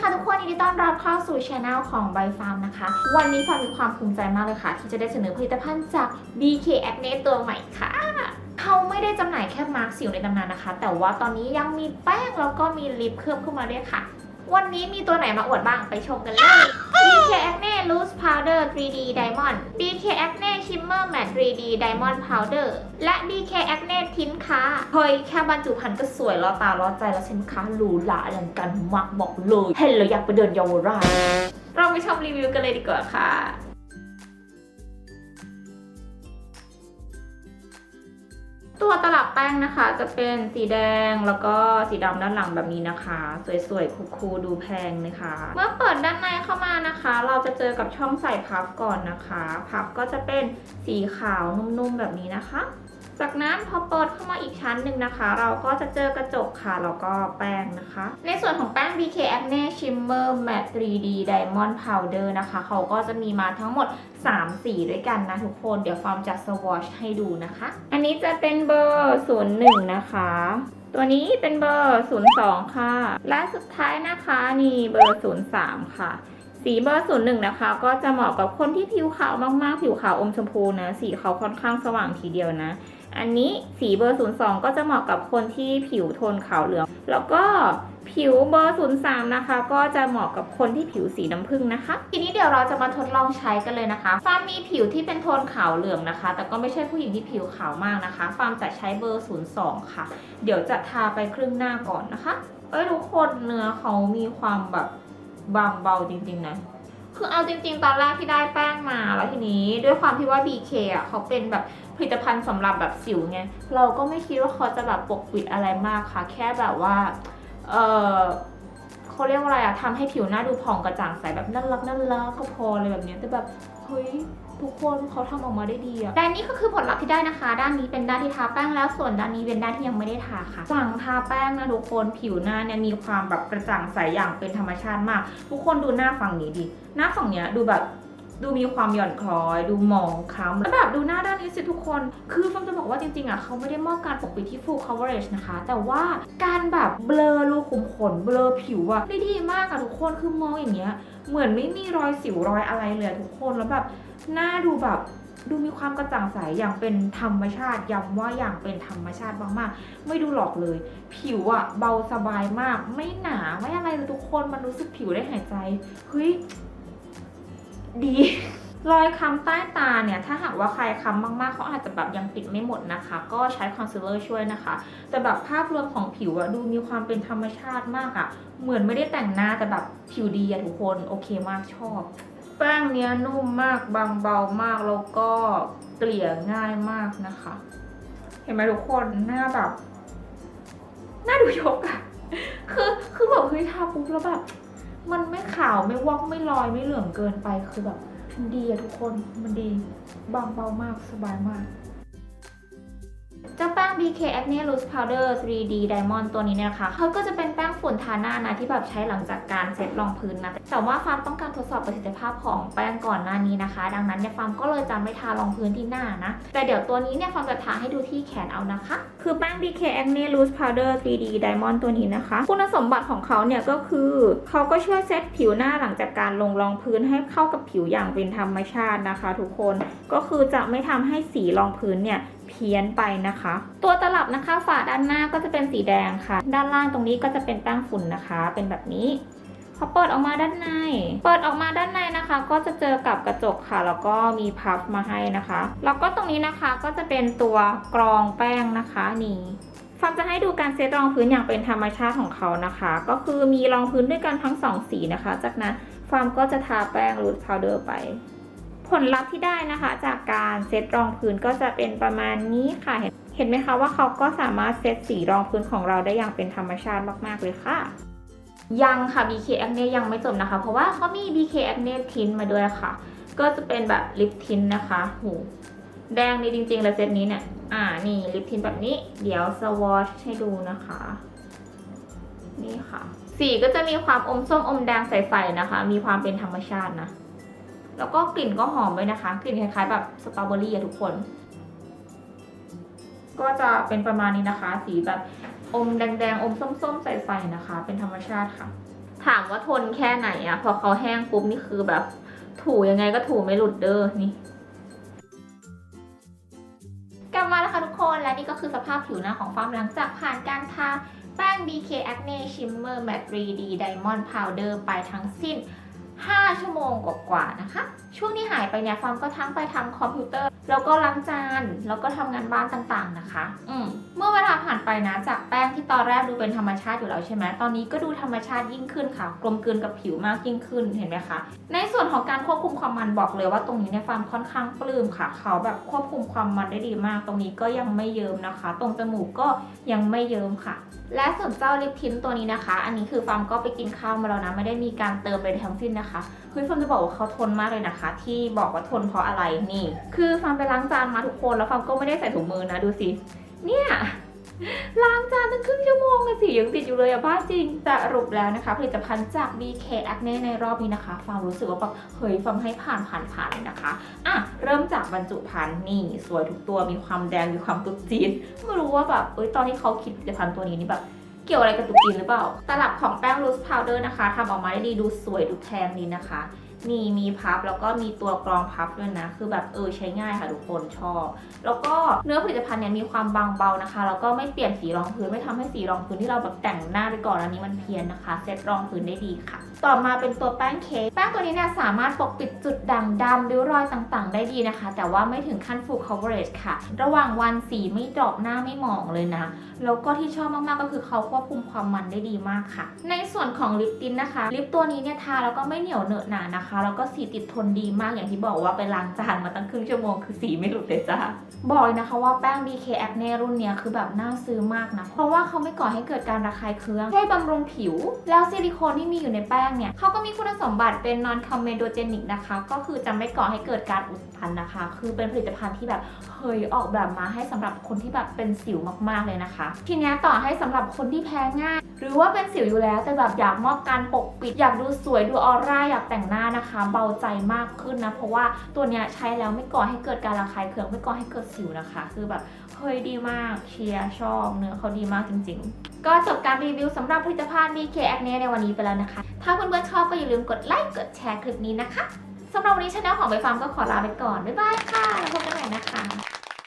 ค่ะทุกคนยินดีต้อนรับเข้าสู่ช anel ของ By Farm นะคะ วันนี้ฟาร์มมีความภูมิใจมากเลยค่ะ ที่จะได้เสนอผลิตภัณฑ์จาก BK Acne ตัวใหม่ค่ะ เขาไม่ได้จำหน่ายแค่มาร์คสิวในตำนานนะคะ แต่ว่าตอนนี้ยังมีแป้งแล้วก็มีลิปเคลือบเข้ามาด้วยค่ะ วันนี้มีตัวไหนมาอวดบ้างไปชมกันเลย BK Acne Loose Powder 3D Diamond BK Acne Shimmer Matte 3D Diamond Powder และ BK Acne Tint ค่ะเฮ้ยแค่บรรจุภัณฑ์ก็สวยล่อตาล่อใจแล้วสินค้าหรูหราอลังการมากบอกเลย เห็นแล้วอยากไปเดินเยาวราชเราไปชมรีวิวกันเลยดีกว่าค่ะ ตัวตลับแป้งนะคะจะเป็นสีแดงแล้วก็สีดำด้านหลังแบบนี้นะคะ สวยๆ คูลๆดูแพงนะคะ เมื่อเปิดด้านในเข้ามานะคะ เราจะเจอกับช่องใส่พับก่อนนะคะ พับก็จะเป็นสีขาวนุ่มๆแบบนี้นะคะ จากนั้นพอเปิดเข้ามาอีกชั้นหนึ่งนะคะ เราก็จะเจอกระจกค่ะแล้วก็แป้งนะคะ ในส่วนของแป้ง BK Acne Shimmer Matte 3D Diamond Powder นะคะ เขาก็จะมีมาทั้งหมด 3 สีด้วยกันนะทุกคน เดี๋ยวฟาร์มจะสวอชให้ดูนะคะ อันนี้จะเป็นเบอร์ 01 นะคะตัวนี้เป็นเบอร์ 02 ค่ะ และสุดท้ายนะคะนี่เบอร์ 03 ค่ะ สีเบอร์ 01 นะคะ ก็จะเหมาะกับคนที่ผิวขาวมากๆ ผิวขาวอมชมพูนะ สีเขาค่อนข้างสว่างทีเดียวนะ อันนี้สีเบอร์ 02 ก็จะเหมาะกับคนที่ผิวโทนขาวเหลือง แล้วก็ผิวเบอร์ 03 นะคะ ก็จะเหมาะกับคนที่ผิวสีน้ำผึ้งนะคะ ทีนี้เดี๋ยวเราจะมาทดลองใช้กันเลยนะคะฟาร์มมีผิวที่เป็นโทนขาวเหลืองนะคะ แต่ก็ไม่ใช่ผู้หญิงที่ผิวขาวมากนะคะฟาร์มจะใช้เบอร์ 02 ค่ะ เดี๋ยวจะทาไปครึ่งหน้าก่อนนะคะ เอ้ยทุกคนเนื้อเขามีความแบบบางเบาจริงๆนะคือเอาจริง ๆ ตอนแรกที่ได้แป้งมาแล้วทีนี้ด้วยความที่ว่า BK อะเขาเป็นแบบ ผลิตภัณฑ์สำหรับแบบสิวไงเราก็ไม่คิดว่าเขาจะแบบปกปิดอะไรมากค่ะ แค่แบบว่า เออเขาเรียกว่าอะไรอะทำให้ผิวหน้าดูผ่องกระจ่างใสแบบน่ารักน่ารักก็พอเลยแบบเนี้ยแต่แบบเฮ้ยทุกคนเขาทำออกมาได้ดีอะแต่อันนี้ก็คือผลลัพธ์ที่ได้นะคะ ด้านนี้เป็นด้านที่ทาแป้งแล้ว ส่วนด้านนี้เป็นด้านที่ยังไม่ได้ทาค่ะหลังทาแป้งนะทุกคน ผิวหน้าเนี่ยมีความแบบกระจ่างใสอย่างเป็นธรรมชาติมาก ทุกคนดูหน้าฝั่งนี้ดิ หน้าฝั่งเนี้ยดูแบบ ดูมีความหย่อนคล้อย ดูมองคล้ำแล้วแบบดูหน้าด้านนี้สิทุกคน คือฟอมจะบอกว่าจริง ๆ อะเขาไม่ได้มอบการปกปิดที่ full coverage นะคะ แต่ว่าการแบบเบลอรูขุมขนเบลอผิวอะได้ดีมากอะทุกคนคือมองอย่างเงี้ย เหมือนไม่มีรอยสิวรอยอะไรเลยทุกคนแล้วแบบหน้าดูแบบดูมีความกระจ่างใสอย่างเป็นธรรมชาติย้ำว่าอย่างเป็นธรรมชาติมากๆ ไม่ดูหลอกเลย ผิวอะเบาสบายมาก ไม่หนาไม่อะไรเลยทุกคนมันรู้สึกผิวได้หายใจเฮ้ย ดี รอยค้ำใต้ตาเนี่ย ถ้าหากว่าใครค้ำมากๆ เขาอาจจะแบบยังปิดไม่หมดนะคะ ก็ใช้คอนซีลเลอร์ช่วยนะคะ แต่แบบภาพรวมของผิวอะดูมีความเป็นธรรมชาติมากอะเหมือนไม่ได้แต่งหน้าแต่แบบผิวดีอะทุกคนโอเคมากชอบแป้งเนี้ยนุ่มมากบางเบามากแล้วก็เกลี่ยง่ายมากนะคะ เห็นไหมทุกคนหน้าแบบหน้าดูยกอะคือคือแบบเฮ้ยทาปุ๊บแล้วแบบ มันไม่ขาวไม่วอกไม่ลอยไม่เหลืองเกินไปคือแบบมันดีอะทุกคนมันดีบางเบามากสบายมาก เจ้าแป้ง BK Acne Loose Powder 3D Diamond ตัวนี้เนี่ยนะคะเขาก็จะเป็นแป้งฝุ่นทาหน้านะที่แบบใช้หลังจากการเซ็ตรองพื้นนะ แต่ว่าฟาร์มต้องการทดสอบประสิทธิภาพของแป้งก่อนหน้านี้นะคะ ดังนั้นเนี่ยฟาร์มก็เลยจะไม่ทารองพื้นที่หน้านะ แต่เดี๋ยวตัวนี้เนี่ยฟาร์มจะทาให้ดูที่แขนเอานะคะ คือแป้ง BK Acne Loose Powder 3D Diamond ตัวนี้นะคะ คุณสมบัติของเขาเนี่ยก็คือเขาก็ช่วยเซ็ตผิวหน้าหลังจากการลงรองพื้นให้เข้ากับผิวอย่างเป็นธรรมชาตินะคะ ทุกคน ก็คือจะไม่ทำให้สีรองพื้นเนี่ย เพี้ยนไปนะคะ ตัวตลับนะคะฝาด้านหน้าก็จะเป็นสีแดงค่ะ ด้านล่างตรงนี้ก็จะเป็นแป้งฝุ่นนะคะ เป็นแบบนี้พอเปิดออกมาด้านใน เปิดออกมาด้านในนะคะ ก็จะเจอกับกระจกค่ะ แล้วก็มีพับมาให้นะคะ แล้วก็ตรงนี้นะคะก็จะเป็นตัวกรองแป้งนะคะนี่ฟาร์มจะให้ดูการเซตรองพื้นอย่างเป็นธรรมชาติของเขานะคะ ก็คือมีรองพื้นด้วยกันทั้งสองสีนะคะ จากนั้นฟาร์มก็จะทาแป้งรูทพาวเดอร์ไป ผลลัพธ์ที่ได้นะคะ จากการเซตรองพื้นก็จะเป็นประมาณนี้ค่ะเห็นเห็นไหมคะว่าเขาก็สามารถเซตสีรองพื้นของเราได้อย่างเป็นธรรมชาติมาก ๆ เลยค่ะยังค่ะ BK Acne ยังไม่จบนะคะ เพราะว่าเขามี BK Acne Tint มาด้วยค่ะ ก็จะเป็นแบบลิปทินนะคะหูแดงดีจริงๆเลยเซตนี้เนี่ย อ่า นี่ลิปทินแบบนี้ เดี๋ยวสวอชให้ดูนะคะ นี่ค่ะ สีก็จะมีความอมส้มอมแดงใสๆนะคะ มีความเป็นธรรมชาตินะ แล้วก็กลิ่นก็หอมด้วยนะคะ กลิ่นคล้ายๆแบบสตรอเบอรี่อะทุกคน ก็จะเป็นประมาณนี้นะคะ สีแบบอมแดงๆ อมส้มๆ ใสๆนะคะ เป็นธรรมชาติค่ะ ถามว่าทนแค่ไหนอะพอเขาแห้งปุ๊บนี่คือแบบ ถูยังไงก็ถูไม่หลุดเด้อนี่กลับมาแล้วค่ะทุกคนและนี่ก็คือสภาพผิวหน้าของฟาร์มหลังจากผ่านการทาแป้ง BK Acne Shimmer Matte 3D Diamond Powder ไปทั้งสิ้น 5 ชั่วโมงกว่าๆนะคะ ช่วงที่หายไปเนี่ยฟาร์มก็ทั้งไปทำคอมพิวเตอร์แล้วก็ล้างจานแล้วก็ทำงานบ้านต่างๆนะคะ อืมเมื่อเวลาผ่านไปนะจากแป้งที่ตอนแรกดูเป็นธรรมชาติอยู่แล้วใช่ไหมตอนนี้ก็ดูธรรมชาติยิ่งขึ้นค่ะ กลมกลืนกับผิวมากยิ่งขึ้นเห็นไหมคะ ในส่วนของการควบคุมความมันบอกเลยว่าตรงนี้เนี่ยฟาร์มค่อนข้างปลื้มค่ะ เขาแบบควบคุมความมันได้ดีมาก ตรงนี้ก็ยังไม่เยิ้มนะคะ ตรงจมูกก็ยังไม่เยิ้มค่ะและส่วนเจ้าลิปทินตัวนี้นะคะ อันนี้คือฟาร์มก็ไปกินข้าวมาแล้วนะ ไม่ได้มีการเติมไปทั้งสิ้นนะคะเฮ้ยฟาร์มจะบอกว่าเขาทนมากเลยนะคะ ที่บอกว่าทนเพราะอะไรนี่ คือฟาร์มไปล้างจานมาทุกคนแล้วฟาร์มก็ไม่ได้ใส่ถุงมือนะดูสิ เนี่ยล้างจานตั้งครึ่งชั่วโมงเลยสิยังติดอยู่เลยอะบ้าจริงสรุปแล้วนะคะ ผลิตภัณฑ์จาก BK Acne ในรอบนี้นะคะฟาร์มรู้สึกว่าแบบเฮ้ยฟาร์มให้ผ่านผ่านผ่านเลยนะคะอะเริ่มจากบรรจุภัณฑ์นี่สวยทุกตัวมีความแดงมีความตุ๊ดจีนไม่รู้ว่าแบบเอ้ยตอนที่เขาคิดผลิตภัณฑ์ตัวนี้นี่แบบเกี่ยวอะไรกับตุ๊กจีนหรือเปล่า ตลับของแป้ง loose powder นะคะทำออกมาได้ดีดูสวยดูแทนดีนะคะ นี่มีพับแล้วก็มีตัวกรองพับด้วยนะ คือแบบเออใช้ง่ายค่ะทุกคนชอบ แล้วก็เนื้อผลิตภัณฑ์เนี่ยมีความบางเบานะคะ แล้วก็ไม่เปลี่ยนสีรองพื้นไม่ทำให้สีรองพื้นที่เราแบบแต่งหน้าไปก่อนอันนี้มันเพี้ยนนะคะ เซตรองพื้นได้ดีค่ะ ต่อมาเป็นตัวแป้งเค้กแป้งตัวนี้เนี่ยสามารถปกปิดจุดด่างดำริ้วรอยต่างๆ ได้ดีนะคะ แต่ว่าไม่ถึงขั้น full coverage ค่ะ ระหว่างวันสีไม่ดรอปหน้าไม่หมองเลยนะแล้วก็ที่ชอบมากๆก็คือเขาควบคุมความมันได้ดีมากค่ะ ในส่วนของลิปตินนะคะลิปตัวนี้เนี่ยทาแล้วก็ไม่เหนียวเหนอะหนานะคะแล้วก็สีติดทนดีมากอย่างที่บอกว่าไปล้างจานมาตั้งครึ่งชั่วโมงคือสีไม่หลุดเลยจ้าบอกเลยนะคะว่าแป้ง BK Acne รุ่นเนี้ยคือแบบน่าซื้อมากนะ เพราะว่าเขาไม่ก่อให้เกิดการระคายเคืองช่วยบำรุงผิว แล้วซิลิโคนที่มีอยู่ในแป้งเนี่ยเขาก็มีคุณสมบัติเป็น non comedogenic นะคะ ก็คือจะไม่ก่อให้เกิดการอุดตันนะคะ คือเป็นผลิตภัณฑ์ที่แบบเคยออกแบบมาให้สำหรับคนที่แบบเป็นสิวมากๆเลยนะคะ ทีนี้ต่อให้สำหรับคนที่แพ้ง่าย หรือว่าเป็นสิวอยู่แล้วแต่แบบอยากมอบการปกปิดอยากดูสวยดูออร่าอยากแต่งหน้านะคะเบาใจมากขึ้นนะ เพราะว่าตัวเนี้ยใช้แล้วไม่ก่อให้เกิดการระคายเคืองไม่ก่อให้เกิดสิวนะคะ คือแบบเฮ้ยดีมากเชียร์ชอบเนื้อเขาดีมากจริง ๆ ก็จบการรีวิวสำหรับผลิตภัณฑ์ BK Acne ในวันนี้ไปแล้วนะคะ ถ้าเพื่อนๆชอบก็อย่าลืมกดไลค์กดแชร์คลิปนี้นะคะสำหรับวันนี้ช anel ของใบฟาร์มก็ขอลาไปก่อน บ๊ายบายค่ะแล้วพบกันใหม่นะคะ